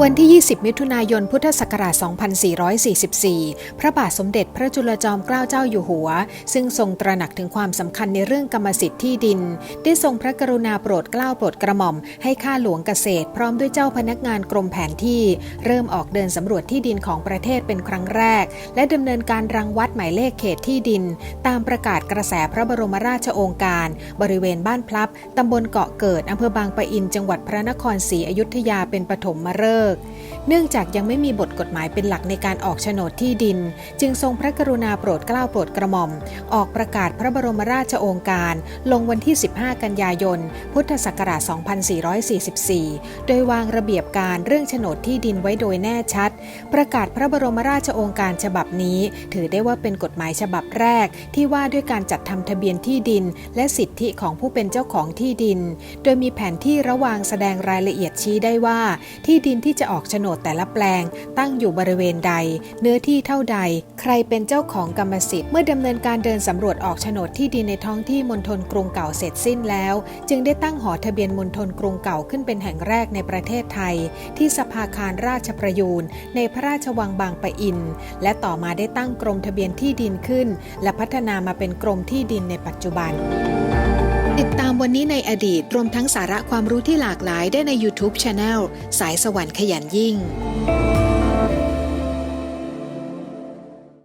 วันที่ 20 มิถุนายน พุทธศักราช 2444 พระบาทสมเด็จพระจุลจอมเกล้าเจ้าอยู่หัว ซึ่งทรงตระหนักถึงความสำคัญในเรื่องกรรมสิทธิ์ที่ดิน ได้ทรงพระกรุณาโปรดเกล้าโปรดกระหม่อม ให้ข้าหลวงเกษตร พร้อมด้วยเจ้าพนักงานกรมแผนที่ เริ่มออกเดินสำรวจที่ดินของประเทศเป็นครั้งแรก และดำเนินการรังวัดหมายเลขเขตที่ดิน ตามประกาศกระแสพระบรมราชโองการ บริเวณบ้านพลับตำบลเกาะเกิดอำเภอบางปะอิน จังหวัดพระนครศรีอยุธยาเป็นปฐมฤกษ์ เนื่องจากยังไม่มีบทกฎหมายเป็นหลักในการออกโฉนดที่ดิน จึงทรงพระกรุณาโปรดเกล้าโปรดกระหม่อม ออกประกาศพระบรมราชโองการ ลงวันที่ 15 กันยายน พุทธศักราช 2444 โดยวางระเบียบการเรื่องโฉนดที่ดินไว้โดยแน่ชัด ประกาศพระบรมราชโองการฉบับนี้ ถือได้ว่าเป็นกฎหมายฉบับแรก ที่ว่าด้วยการจัดทำทะเบียนที่ดิน และสิทธิของผู้เป็นเจ้าของที่ดิน โดยมีแผนที่ระวางแสดงรายละเอียดชี้ได้ว่า ที่ดินที่จะออกโฉนดแต่ละแปลง ตั้งอยู่บริเวณใด เนื้อที่เท่าใด ใครเป็นเจ้าของกรรมสิทธิ์เมื่อดำเนินการเดินสำรวจออกโฉนดที่ดินในท้องที่มณฑลกรุงเก่าเสร็จสิ้นแล้ว จึงได้ตั้งหอทะเบียนมณฑลกรุงเก่าขึ้นเป็นแห่งแรกในประเทศไทย ที่สภาคารราชประยูนในพระราชวังบางปะอิน และต่อมาได้ตั้งกรมทะเบียนที่ดินขึ้น และพัฒนามาเป็นกรมที่ดินในปัจจุบัน วันนี้ในอดีตรวมทั้งสาระความรู้ที่หลากหลายได้ใน YouTube c h anel สายสวรรค์ขยันยิ่ง